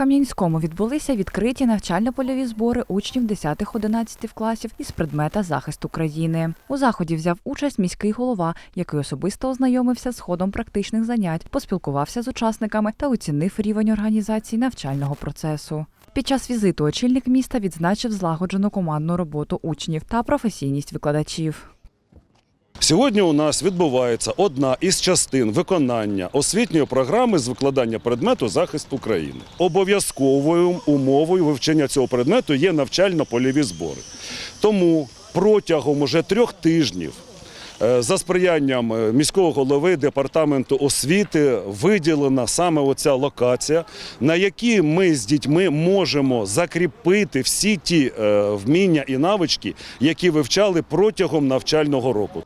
Кам'янському відбулися відкриті навчально-польові збори учнів 10-11 класів із предмета захисту країни. У заході взяв участь міський голова, який особисто ознайомився з ходом практичних занять, поспілкувався з учасниками та оцінив рівень організації навчального процесу. Під час візиту очільник міста відзначив злагоджену командну роботу учнів та професійність викладачів. Сьогодні у нас відбувається одна із частин виконання освітньої програми з викладання предмету захист України. Обов'язковою умовою вивчення цього предмету є навчально-польові збори. Тому протягом уже трьох тижнів. е, За сприянням е, міського голови департаменту освіти виділена саме оця локація, на якій ми з дітьми можемо закріпити всі ті е, вміння і навички, які вивчали протягом навчального року.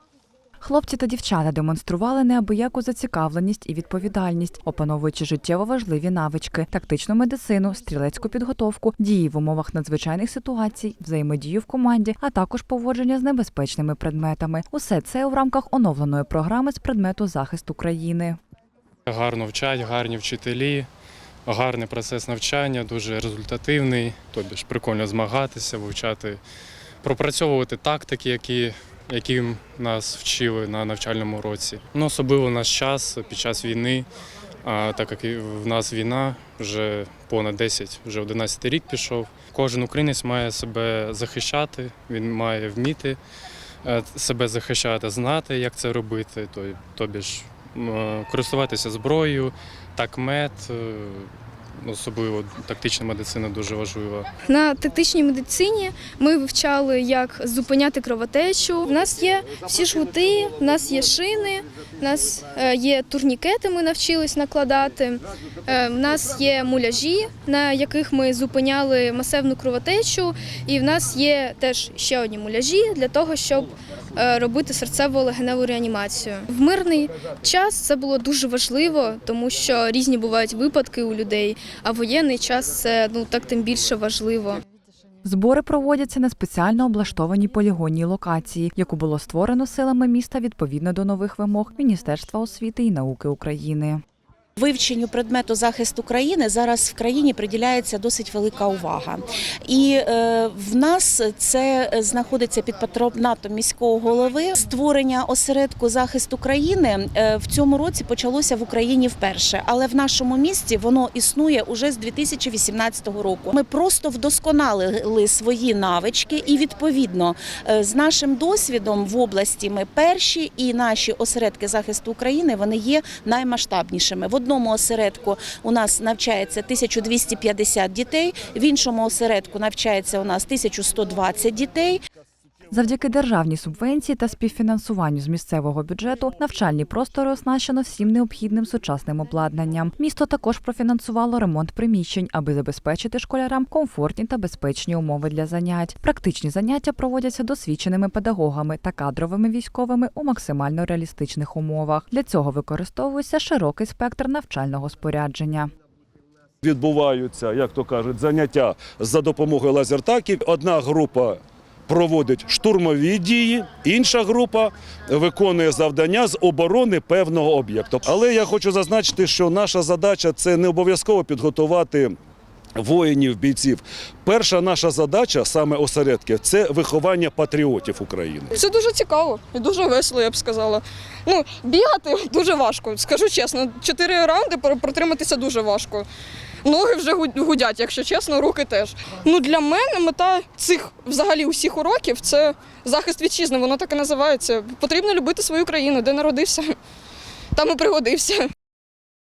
Хлопці та дівчата демонстрували неабияку зацікавленість і відповідальність, опановуючи життєво важливі навички, тактичну медицину, стрілецьку підготовку, дії в умовах надзвичайних ситуацій, взаємодію в команді, а також поводження з небезпечними предметами. Усе це у рамках оновленої програми з предмету захисту країни. Гарно вчать, гарні вчителі, гарний процес навчання, дуже результативний. Тобі ж прикольно змагатися, вивчати, пропрацьовувати тактики, які, яким нас вчили на навчальному році. Ну, особливо наш час під час війни, а, так як в нас війна вже понад 10, вже 11 рік пішов. Кожен українець має себе захищати, він має вміти е, себе захищати, знати, як це робити. Тобі ж користуватися зброєю, такмет, е, особливо тактична медицина дуже важлива. На тактичній медицині ми вивчали, як зупиняти кровотечу. У нас є всі жгути, у нас є шини, у нас е, є турнікети, ми навчились накладати. Е, У нас є муляжі, на яких ми зупиняли масивну кровотечу. І в нас є теж ще одні муляжі для того, щоб е, робити серцево-легеневу реанімацію. В мирний час це було дуже важливо, тому що різні бувають випадки у людей, а воєнний час це ну так тим більше важливо. Збори проводяться на спеціально облаштованій полігонній локації, яку було створено силами міста відповідно до нових вимог Міністерства освіти і науки України. Вивченню предмету захисту країни зараз в країні приділяється досить велика увага. І е, в нас це знаходиться під патронатом міського голови. Створення осередку захисту країни е, в цьому році почалося в Україні вперше, але в нашому місті воно існує уже з 2018 року. Ми просто вдосконалили свої навички, і відповідно е, з нашим досвідом в області ми перші, і наші осередки захисту України вони є наймасштабнішими. Одному осередку у нас навчається 1250 дітей, в іншому осередку навчається у нас 1120 дітей. Завдяки державній субвенції та співфінансуванню з місцевого бюджету навчальні простори оснащено всім необхідним сучасним обладнанням. Місто також профінансувало ремонт приміщень, аби забезпечити школярам комфортні та безпечні умови для занять. Практичні заняття проводяться досвідченими педагогами та кадровими військовими у максимально реалістичних умовах. Для цього використовується широкий спектр навчального спорядження. Відбуваються, як то кажуть, заняття за допомогою лазертаків. Одна група проводить штурмові дії, інша група виконує завдання з оборони певного об'єкту. Але я хочу зазначити, що наша задача це не обов'язково підготувати. Воїнів, бійців. Перша наша задача, саме осередки, це виховання патріотів України. Це дуже цікаво і дуже весело, я б сказала. Ну, бігати дуже важко, скажу чесно. Чотири раунди пр- протриматися дуже важко. Ноги вже гудять, якщо чесно, руки теж. Ну, для мене мета цих взагалі усіх уроків це захист вітчизни, воно так і називається. Потрібно любити свою країну, де народився, там і пригодився.